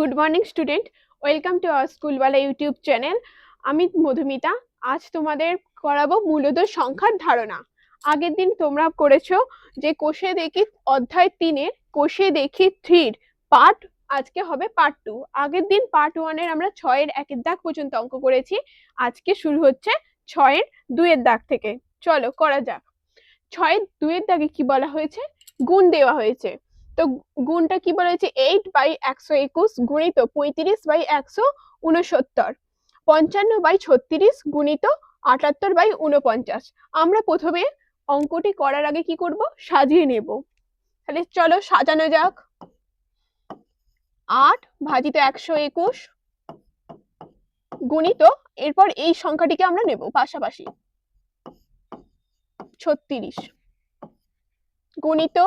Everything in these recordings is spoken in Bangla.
Good morning student welcome to our স্কুলওয়ালা YouTube channel আমি মধুমিতা। আজ তোমাদের করাবো মূলত সংখ্যার ধারণা। আগের দিন তোমরা করেছ যে কোষে দেখি অধ্যায় তিনের, কোষে দেখি থ্রির পার্ট আজকে হবে পার্ট টু। আগের দিন পার্ট ওয়ানের আমরা ছয়ের একের দাগ পর্যন্ত অঙ্ক করেছি। আজকে শুরু হচ্ছে ছয়ের দুইয়ের দাগ থেকে। চলো করা যাক। ছয়ের দুইয়ের দাগে কি বলা হয়েছে? গুণ দেওয়া হয়েছে। তো গুণটা কি বলা হয়েছে? এইট বাই একশো একুশ গুণিত পঁয়ত্রিশ বাই একশো উনসত্তর। পঞ্চান্ন বাই ছত্রিশ গুণিত আটাত্তর বাই উনপঞ্চাশ আমরা প্রথমে অঙ্কটি করার আগে কি করব? সাজিয়ে নেব। তাহলে চলো সাজানো যাক। আট ভাজিত একশো একুশ গুণিত, এরপর এই সংখ্যাটিকে আমরা নেব পাশাপাশি। ছত্রিশ গুণিত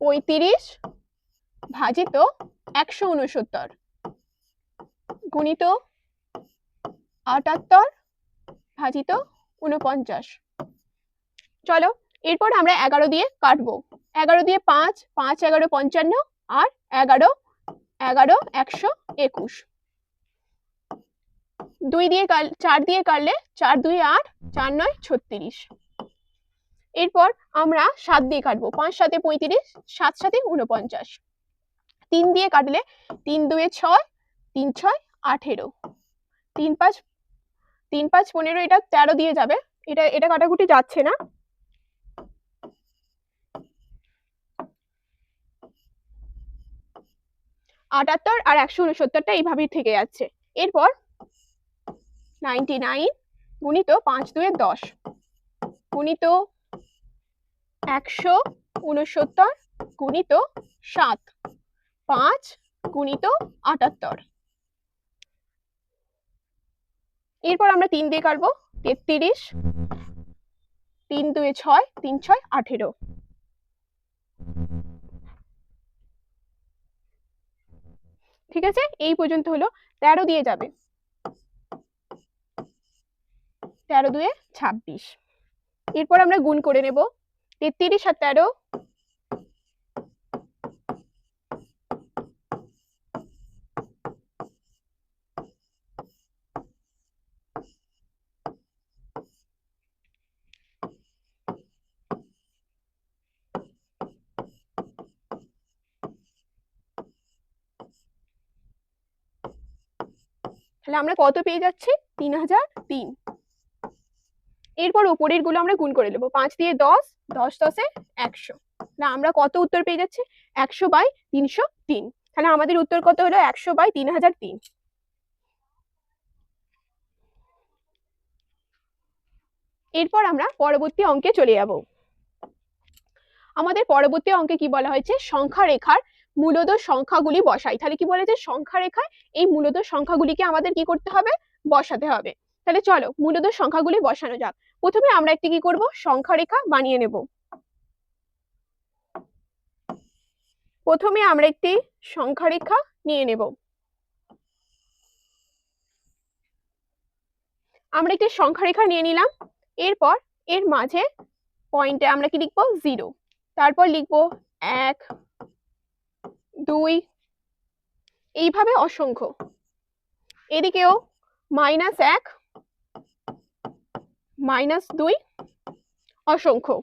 পঁয়ত্রিশ ভাজিত একশো উনসত্তর গুণিত আটাত্তর ভাজিত উনপঞ্চাশ চলো, এরপর আমরা এগারো দিয়ে কাটবো। এগারো দিয়ে পাঁচ পাঁচ এগারো পঞ্চান্ন আর এগারো এগারো একশো একুশ। দুই দিয়ে চার দিয়ে কাটলে চার দুই আট, চার নয় ছত্রিশ। এরপর আমরা সাত দিয়ে কাটবো। পাঁচ, সাতে পঁয়ত্রিশ, সাত সাথে উনপঞ্চাশ তিন দিয়ে কাটলে তিন, দুয়ে ছয়, তিন, ছয়, আঠেরো। তিন, পাঁচ তিন, পাঁচ, পনেরো, এটা তেরো দিয়ে যাবে। এটা এটা কাটাকুটি যাচ্ছে না। আটাত্তর আর একশো উনসত্তরটা এইভাবেই থেকে যাচ্ছে। এরপর নাইনটি নাইন গুণিত পাঁচ দুয়ে দশ। গুণিত একশো উনসত্তর গুণিত সাত। পাঁচ গুণিত আটাত্তর। এরপর আমরা তিন দিয়ে কাটবো, তেত্রিশ। তিন দুয়ে ছয়, তিন ছয় আঠেরো। ঠিক আছে? এই পর্যন্ত হলো, তেরো দিয়ে যাবে। তেরো দুয়ে ছাব্বিশ। এরপর আমরা গুণ করে নেব তেত্রিশ আর তেরো তাহলে আমরা কত পেয়ে যাচ্ছি? তিন হাজার তিন। এরপর উপরেরগুলো আমরা গুণ করে নেব পাঁচ দিয়ে দশ দশ দশে একশো। না আমরা কত উত্তর পেয়ে যাচ্ছি? একশো বাই তিনশো তিন। তাহলে আমাদের উত্তর কত হলো? একশো বাই তিন হাজার তিন। এরপর আমরা পরবর্তী অঙ্কে চলে যাব। আমাদের পরবর্তী অঙ্কে কি বলা হয়েছে? সংখ্যা রেখার মূলত সংখ্যাগুলি বসাই। তাহলে কি বলেছে? সংখ্যা রেখায় এই মূলত সংখ্যাগুলিকে আমাদের কি করতে হবে? বসাতে হবে। তাহলে চলো মূলত সংখ্যাগুলি বসানো যাক। প্রথমে আমরা একটি কি করব? সংখ্যা রেখা বানিয়ে নেব। প্রথমে আমরা একটি সংখ্যা রেখা নিয়ে নেব। আমরা একটি সংখ্যা রেখা নিয়ে নিলাম। এরপর এর মাঝে পয়েন্টে আমরা কি লিখব? জিরো। তারপর লিখব এক, দুই, এইভাবে অসংখ্য। এদিকেও মাইনাস এক মাইনাস দুই অসংখ্য।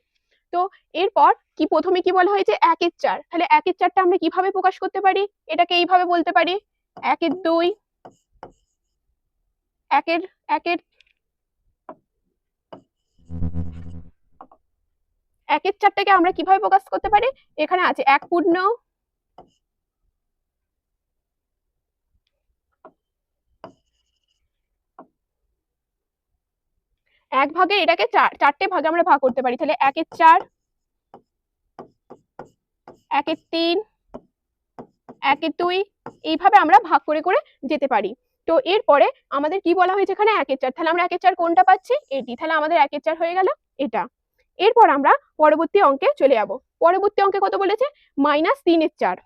তো এরপর কি প্রথমে কি বলা হয়েছে? একের চার। তাহলে একের চারটা আমরা কীভাবে প্রকাশ করতে পারি? এটাকে এইভাবে বলতে পারি। একের দুই, একের একের একের চারটাকে আমরা কীভাবে প্রকাশ করতে পারি? এখানে আছে এক পূর্ণ এক ভাগে এটাকে চার, চারটে ভাগে আমরা ভাগ করতে পারি। তাহলে একের চার একের তিন একের দুই, এইভাবে আমরা ভাগ করে করে যেতে পারি। তো এরপরে আমাদের কি বলা হয়েছে এখানে? একের চার। তাহলে আমরা একের চার কোনটা পাচ্ছি? এটি। তাহলে আমাদের একের চার হয়ে গেল এটা। এরপর আমরা পরবর্তী অঙ্কে চলে যাব। পরবর্তী অঙ্কে কত বলেছে? মাইনাস তিনের চার।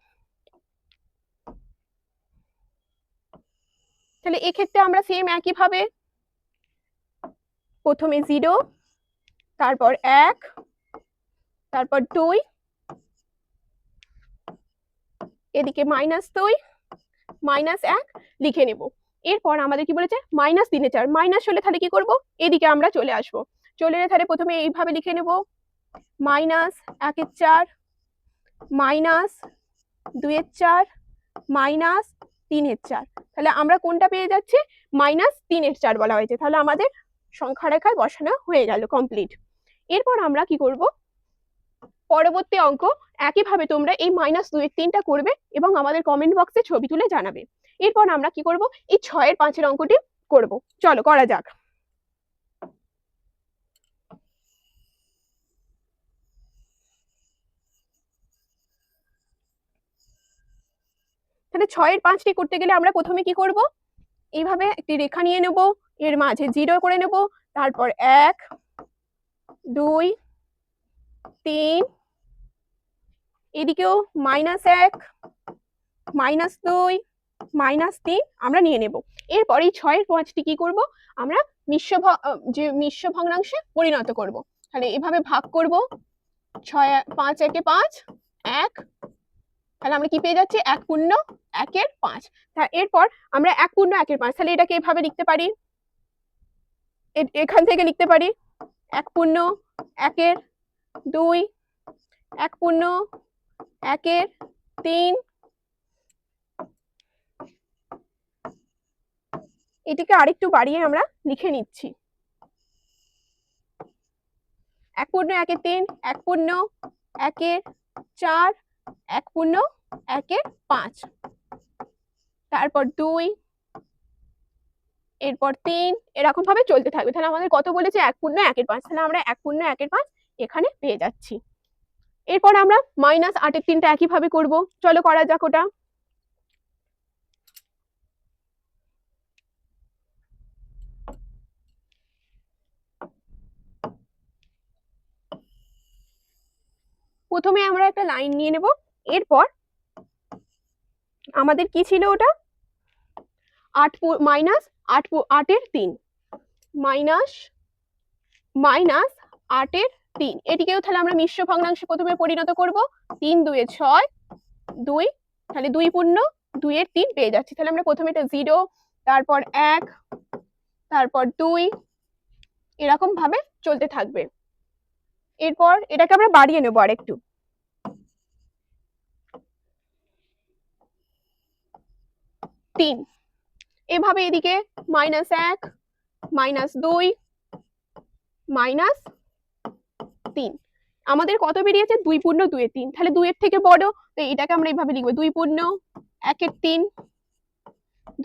তাহলে এক্ষেত্রে আমরা সেম একইভাবে প্রথমে জিরো, তারপর এক, তারপর দুই, এদিকে মাইনাস দুই মাইনাস এক, লিখে নেব। এরপর আমাদের কি বলেছে? মাইনাস তিনে চার। মাইনাস হলে তাহলে কি করব? এদিকে আমরা চলে আসব। চলে এলে তাহলে প্রথমে এইভাবে লিখে নেব। মাইনাস একের চার মাইনাস দুইয়ের চার মাইনাস তিনের চার। তাহলে আমরা কোনটা পেয়ে যাচ্ছি? মাইনাস তিনের চার বলা হয়েছে। তাহলে আমাদের সংখ্যা রেখায় বসানো হয়ে গেল কমপ্লিট এরপর আমরা কি করব? পরবর্তী অঙ্ক, একইভাবে তোমরা এই মাইনাস দুইয়ের তিনটা করবে এবং আমাদের কমেন্ট বক্সে ছবি তুলে জানাবে। এরপর আমরা কি করব? এই ছয়ের পাঁচের অঙ্কটি করব। চলো, করা যাক। তাহলে ছয়ের পাঁচটি করতে গেলে আমরা প্রথমে কি করব? এইভাবে একটি রেখা নিয়ে নেব। এর মাঝে জিরো করে নেব, তারপর এক, দুই, তিন, এদিকেও মাইনাস এক মাইনাস দুই মাইনাস তিন আমরা নিয়ে নেব। এরপর এই ছয়ের পাঁচটি কি করব? আমরা মিশ্র যে মিশ্র ভগ্নাংশে পরিণত করব। তাহলে এভাবে ভাগ করব, ছয়, পাঁচ, একে পাঁচ, এক, তাহলে আমরা কি পেয়ে যাচ্ছি? এক পূর্ণ, একের পাঁচ। এরপর আমরা এক পূর্ণ, একের পাঁচ। তাহলে এটাকে এভাবে লিখতে পারি। এখান থেকে লিখতে পারি? এক পূর্ণ, একের দুই, এক পূর্ণ, একের তিন। এটিকে আরেকটু বাড়িয়ে আমরা লিখে নিচ্ছি। এক পূর্ণ, একের তিন, এক পূর্ণ, একের চার, এক পূর্ণ, একের পাঁচ। তারপর দুই এরপর তিন এরকম ভাবে চলতে থাকবে। তাহলে আমাদের কত বলেছে? এক পূর্ণ, একের পাঁচ। তাহলে আমরা এক পূর্ণ, একের পাঁচ এখানে পেয়ে যাচ্ছি। এরপর আমরা মাইনাস আটের তিনটা একইভাবে করব। চলো করা যাক ওটা। প্রথমে আমরা একটা লাইন নিয়ে নেব। এরপর আমাদের কি ছিল ওটা? আট মাইনাস আট আটের তিন। মাইনাস মাইনাস আটের তিন। এটিকেও তাহলে আমরা মিশ্র ভগ্নাংশে প্রথমে পরিণত করব। তিন, দুয়ে ছয়, দুই, তাহলে দুই পূর্ণ, দুইয়ের তিন পেয়ে যাচ্ছি। তাহলে আমরা প্রথমে এটা জিরো, তারপর এক, তারপর দুই এরকম ভাবে চলতে থাকবে। এরপর এটাকে আমরা বাড়িয়ে নেব আরেকটু। তিন। এভাবে এদিকে মাইনাস এক মাইনাস দুই মাইনাস তিন। আমাদের কত বেরিয়েছে? দুই পূর্ণ দুইয়ের তিন। তাহলে দুইয়ের থেকে বড়, তো এটাকে আমরা এইভাবে লিখব। দুই পূর্ণ একের তিন,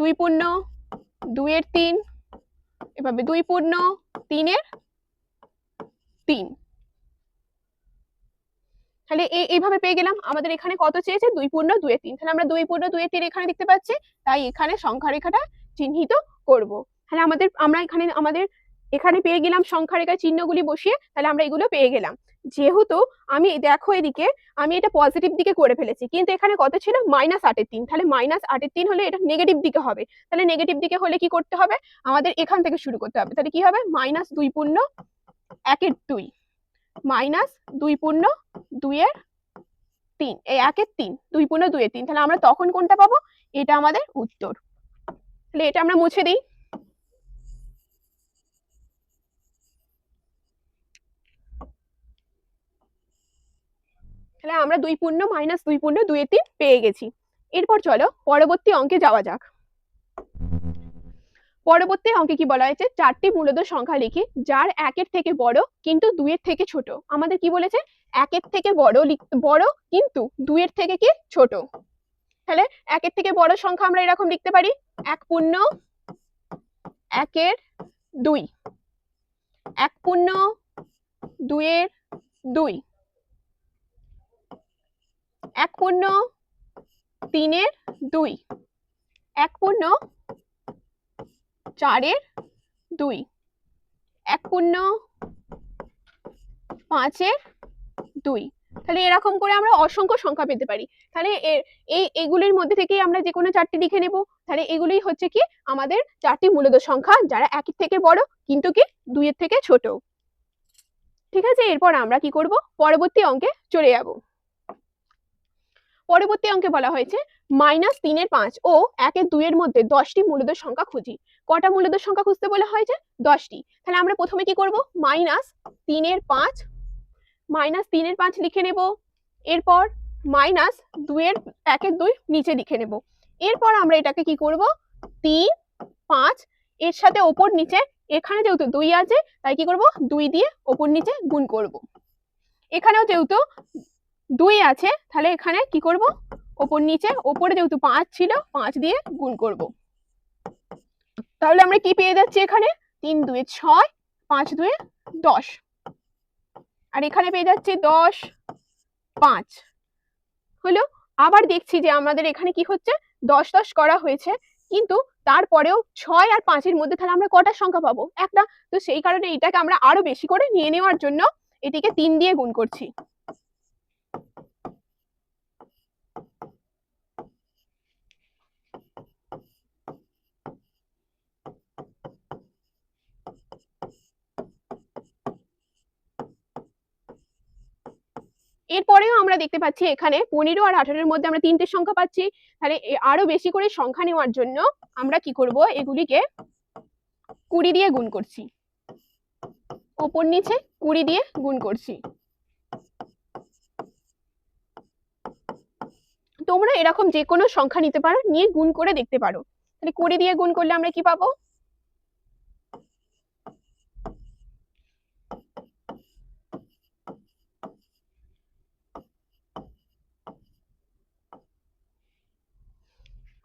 দুই পূর্ণ দুইয়ের তিন, এভাবে দুই পূর্ণ তিনের তিন। তাহলে এই এইভাবে পেয়ে গেলাম। আমাদের এখানে কত চেয়েছে? দুই পূর্ণ দুয়ে তিন। তাহলে আমরা দুই পূর্ণ দুয়ে তিন এখানে দেখতে পাচ্ছি। তাই এখানে সংখ্যা রেখাটা চিহ্নিত করব। তাহলে আমাদের, আমরা এখানে, আমাদের এখানে পেয়ে গেলাম সংখ্যা রেখার চিহ্নগুলি বসিয়ে, তাহলে আমরা এগুলো পেয়ে গেলাম। যেহেতু আমি, দেখো এদিকে, আমি এটা পজিটিভ দিকে করে ফেলেছি। কিন্তু এখানে কত ছিল? মাইনাস আটের তিন। তাহলে মাইনাস আটের তিন হলে এটা নেগেটিভ দিকে হবে। তাহলে নেগেটিভ দিকে হলে কি করতে হবে? আমাদের এখান থেকে শুরু করতে হবে। তাহলে কি হবে? মাইনাস দুই পূর্ণ একের দুই। মাইনাস দুই পূর্ণ দুইয়ের তিন, এই একের তিন, দুই পূর্ণ দুইয়ের তিন। তাহলে আমরা তখন কোনটা পাবো? এটা আমাদের উত্তর। তাহলে এটা আমরা মুছে দিই। তাহলে আমরা দুই পূর্ণ মাইনাস দুই পূর্ণ দুইয়ের তিন পেয়ে গেছি। এরপর চলো, পরবর্তী অঙ্কে যাওয়া যাক। পরবর্তী অঙ্কে কি বলা হয়েছে? চারটি মূলদ সংখ্যা লিখি। যার একের থেকে বড়, কিন্তু দুইয়ের থেকে ছোট। আমাদের কি বলেছে? একের থেকে বড় বড়, কিন্তু দুইয়ের থেকে কি? ছোট। তাহলে একের থেকে বড় সংখ্যা আমরা এরকম লিখতে পারি। এক পূর্ণ, একের দুই। এক পূর্ণ, দুইয়ের দুই। এক পূর্ণ, তিনের দুই। এক পূর্ণ চারের দুই। এক পূর্ণ পাঁচের দুই। তাহলে এরকম করে আমরা অসংখ্য সংখ্যা পেতে পারি। তাহলে এই, এগুলির মধ্যে থেকেই আমরা যে কোনো চারটি লিখে নেব। তাহলে এগুলোই হচ্ছে কি? আমাদের চারটি মূলদ সংখ্যা, যারা একের থেকে বড়, কিন্তু কি দুইয়ের থেকে ছোট। ঠিক আছে? এরপর আমরা কি করব? পরবর্তী অঙ্কে চলে যাব। পরবর্তী অঙ্কে বলা হয়েছে মাইনাস তিনের পাঁচ ও একের দুইয়ের মধ্যে দশটি মূলদের সংখ্যা খুঁজি। কটা মূলদের সংখ্যা খুঁজতে বলা হয়েছে দশটি। তাহলে আমরা প্রথমে কি করব? মাইনাস তিনের পাঁচ, মাইনাস তিনের পাঁচ লিখে নেব। এরপর মাইনাস দুইয়ের, একের দুই নিচে লিখে নেব। এরপর আমরা এটাকে কি করব? তিন, পাঁচ, এর সাথে ওপর নিচে, এখানে যেহেতু দুই আছে, তাই কি করব? দুই দিয়ে ওপর নিচে গুণ করব। এখানেও যেহেতু দুই আছে, তাহলে এখানে কি করব? ওপর নিচে, ওপরে যেহেতু পাঁচ ছিল, পাঁচ দিয়ে গুণ করব। তাহলে আমরা কি পেয়ে যাচ্ছি এখানে? তিন দুয়ে ছয়, পাঁচ দুয়ে দশ। আর এখানে পেয়ে যাচ্ছি দশ, পাঁচ। হলো, আবার দেখছি যে আমাদের এখানে কি হচ্ছে? দশ দশ করা হয়েছে, কিন্তু তারপরেও ছয় আর পাঁচের মধ্যে তাহলে আমরা কটা সংখ্যা পাবো? একটা। তো সেই কারণে এটাকে আমরা আরও বেশি করে নিয়ে নেওয়ার জন্য এটিকে তিন দিয়ে গুণ করছি। এরপরেও আমরা দেখতে পাচ্ছি এখানে পনেরো আর আঠারোর মধ্যে আমরা তিনটে সংখ্যা পাচ্ছি। তাহলে আরও বেশি করে সংখ্যা নেওয়ার জন্য আমরা কি করব? এগুলিকে কুড়ি দিয়ে গুণ করছি। ওপর নিচে কুড়ি দিয়ে গুণ করছি। তোমরা এরকম যে কোনো সংখ্যা নিতে পারো, নিয়ে গুণ করে দেখতে পারো। তাহলে কুড়ি দিয়ে গুণ করলে আমরা কি পাবো?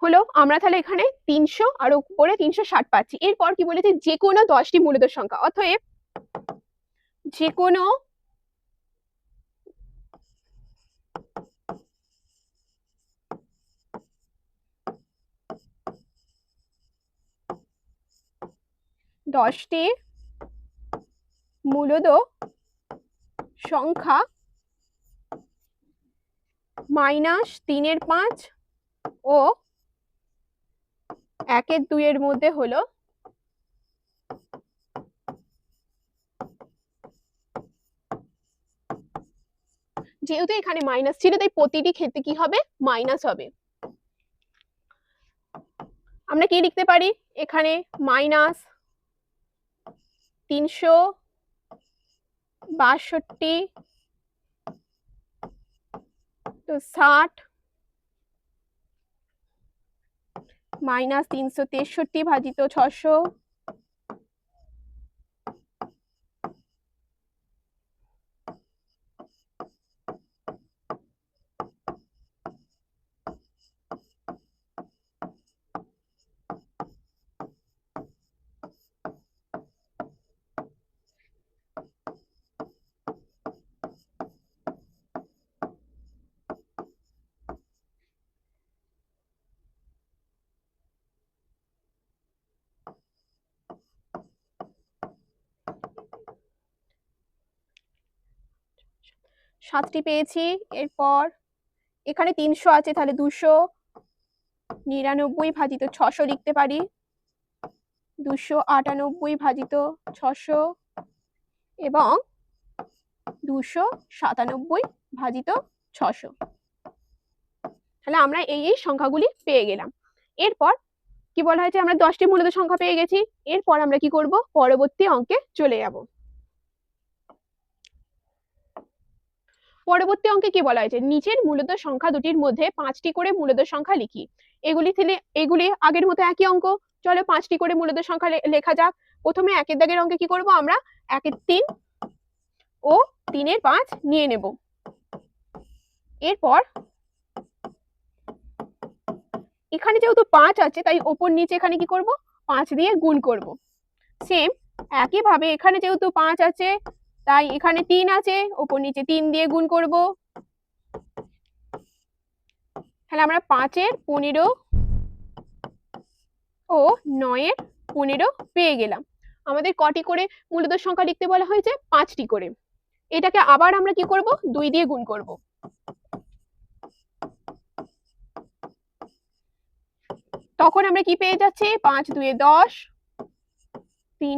হলো, আমরা তাহলে এখানে তিনশো আর উপরে তিনশো ষাট পাচ্ছি। এরপর কি বলেছে? যে কোনো দশটি মূলত সংখ্যা। অতএব যে কোনো দশটি মূলদ সংখ্যা মাইনাস তিনের পাঁচ ও একের দুইয়ের মধ্যে হলো যেহেতু এখানে মাইনাস ছিল, তাই প্রতিটি ক্ষেত্রে কি হবে? মাইনাস হবে। আমরা কি লিখতে পারি? এখানে মাইনাস তিনশো বাষট্টি ষাট মাইনাস তিনশো তেষট্টি ভাজিত ছশো সাতটি পেয়েছি। এরপর এখানে তিনশো আছে, তাহলে দুশো নিরানব্বই ভাজিত ছশো লিখতে পারি। দুশো আটানব্বই ভাজিত ছশো এবং দুশো সাতানব্বই ভাজিত ছশো। তাহলে আমরা এই এই সংখ্যাগুলি পেয়ে গেলাম। এরপর কি বলা হয়েছে? আমরা দশটি মূলত সংখ্যা পেয়ে গেছি। এরপর আমরা কি করব? পরবর্তী অঙ্কে চলে যাব। পরবর্তী অঙ্কে কি বলা হয়েছে? নিচের মূলত সংখ্যা দুটির মধ্যে পাঁচটি করে মূলত সংখ্যা লিখি। এগুলি থেকে এগুলি আগের মতো একই অঙ্ক। চলো পাঁচটি করে মূলত সংখ্যা লেখা যাক। প্রথমে একের দাগের অঙ্কে কি করব আমরা? একের তিন ও তিনের পাঁচ নিয়ে নেব। এরপর এখানে যেহেতু পাঁচ আছে, তাই ওপর নিচে এখানে কি করব? পাঁচ দিয়ে গুণ করব। সেম একইভাবে এখানে যেহেতু পাঁচ আছে তাই এখানে তিন আছে, ওপর নিচে তিন দিয়ে গুণ করব। তাহলে আমরা পাঁচের পনেরো ও নয়ের পনেরো পেয়ে গেলাম। আমাদের কটি করে মূলত সংখ্যা লিখতে বলা হয়েছে, পাঁচটি করে। এটাকে আবার আমরা কি করব? দুই দিয়ে গুণ করব। তখন আমরা কি পেয়ে যাচ্ছি? পাঁচ দুয়ে দশ, তিন,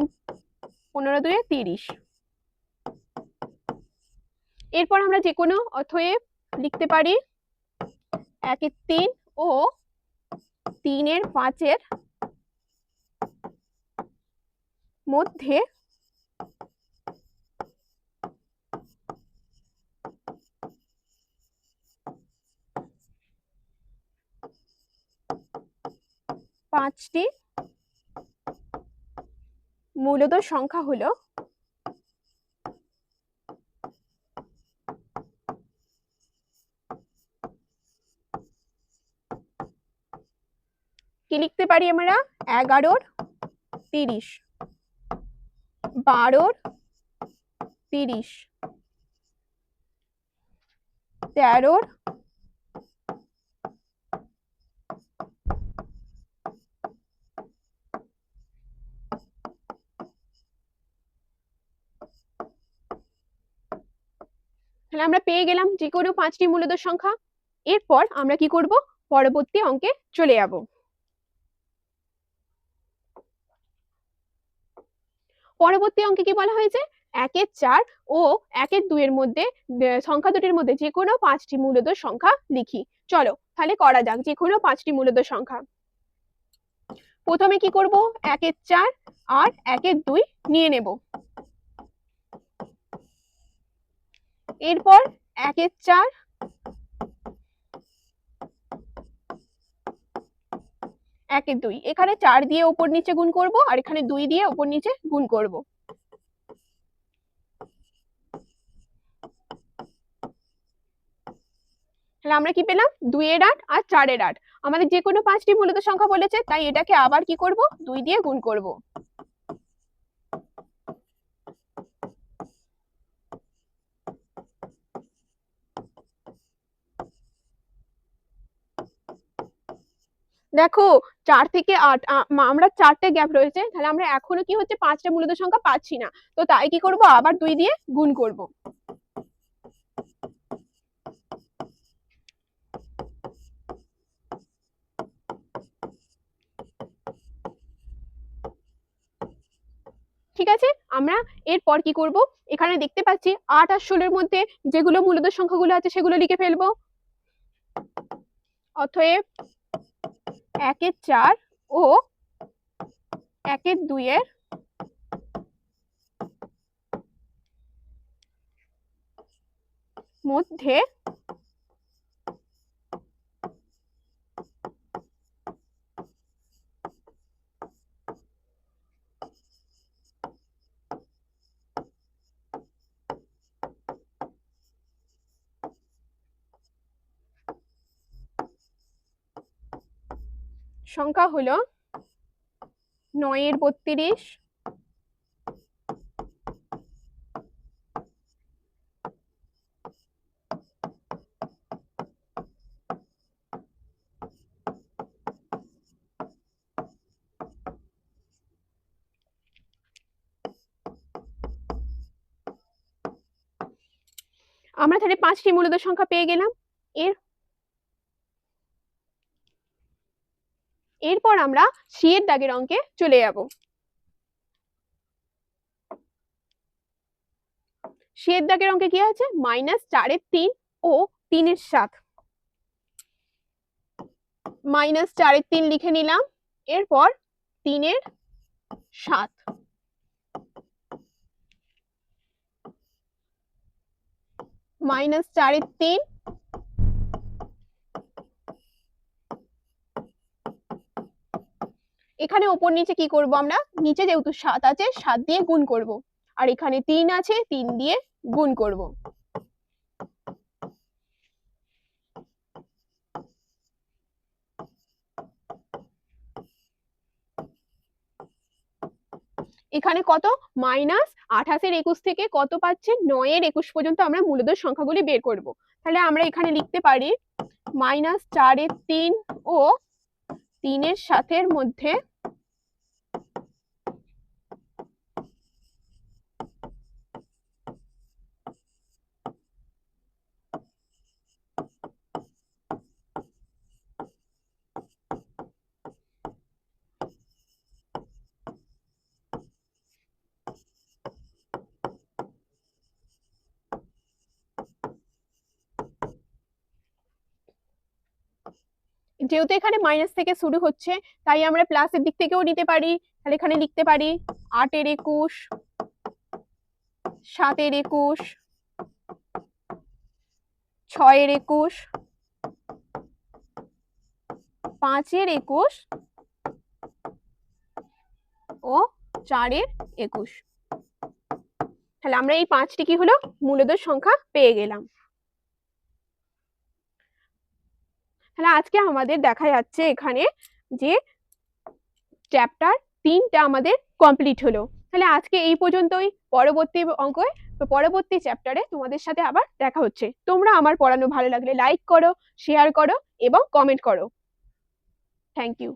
পনেরো দুয়ে তিরিশ। এরপর আমরা যে কোনো অথয়ে লিখতে পারি একের তিন ও তিনের পাঁচের মধ্যে পাঁচটি মূলত সংখ্যা হলো কি লিখতে পারি আমরা? এগারোর তিরিশ। বারোর তিরিশ। তেরোর তাহলে আমরা পেয়ে গেলাম যে কোনো পাঁচটি মূলদ সংখ্যা। এরপর আমরা কি করব? পরবর্তী অঙ্কে চলে যাব। পরবর্তী অঙ্কে কি বলা হয়েছে? একের চার ও একের দুইয়ের মধ্যে সংখ্যা দুটির মধ্যে যে কোনো পাঁচটি মূলদ সংখ্যা লিখি। চলো, তাহলে করা যাক যে কোনো পাঁচটি মূলদ সংখ্যা। প্রথমে কি করব? একের চার আর একের দুই নিয়ে নেব। এরপর একের চার একের দুই। এখানে চার দিয়ে ওপর নিচে গুণ করব আর এখানে দুই দিয়ে ওপর নিচে গুণ করব। তাহলে আমরা কি পেলাম? দুইয়ের আট আর চারের আট। আমাদের যে কোনো পাঁচটি মূলত সংখ্যা বলেছে, তাই এটাকে আবার কি করব? দুই দিয়ে গুণ করব। দেখো চার থেকে আট আমরা চারটে গ্যাপ রয়েছে, তাহলে আমরা এখনও কি হচ্ছে পাঁচটা মূলত সংখ্যা পাচ্ছি না। তো তাই কি করব? আবার দুই দিয়ে গুণ করব। ঠিক আছে? আমরা এরপর কি করব? এখানে দেখতে পাচ্ছি আট আর ষোলোর মধ্যে যেগুলো মূলত সংখ্যাগুলো আছে সেগুলো লিখে ফেলব। অতএব একের চার ও একের দুইয়ের মধ্যে সংখ্যা হলো নয়ের বত্রিশ আমরা তাহলে পাঁচটি মূলত সংখ্যা পেয়ে গেলাম। এর এরপর আমরা সি এর দাগের অঙ্কে চলে যাব। সি এর দাগের অঙ্কে কি আছে? মাইনাস চারের তিন ও তিনের সাত। মাইনাস চারের তিন লিখে নিলাম, এরপর তিনের সাত। মাইনাস চারের তিন এখানে ওপর নিচে কি করব আমরা? নিচে যেহেতু সাত আছে, সাত দিয়ে গুণ করব। আর এখানে তিন আছে, তিন দিয়ে গুণ করব। এখানে কত? মাইনাস আঠাশের একুশ থেকে কত পাচ্ছে? নয়ের একুশ পর্যন্ত আমরা মূলদ সংখ্যাগুলি বের করব। তাহলে আমরা এখানে লিখতে পারি, মাইনাস চারের তিন ও তিনের সাতের মধ্যে যেহেতু এখানে মাইনাস থেকে শুরু হচ্ছে, তাই আমরা প্লাসের দিক থেকেও নিতে পারি। তাহলে এখানে লিখতে পারি আটের একুশ, সাতের একুশ, ছয়ের একুশ, পাঁচের একুশ ও চারের একুশ। তাহলে আমরা এই পাঁচটি কি হলো? মূলদ সংখ্যা পেয়ে গেলাম। তাহলে আজকে আমাদের দেখা যাচ্ছে এখানে যে চ্যাপ্টার তিনটা আমাদের কমপ্লিট হলো। তাহলে আজকে এই পর্যন্তই। পরবর্তী অঙ্কে পরবর্তী চ্যাপ্টারে তোমাদের সাথে আবার দেখা হচ্ছে। তোমরা আমার পড়ানো ভালো লাগলে লাইক করো শেয়ার করো এবং কমেন্ট করো। Thank you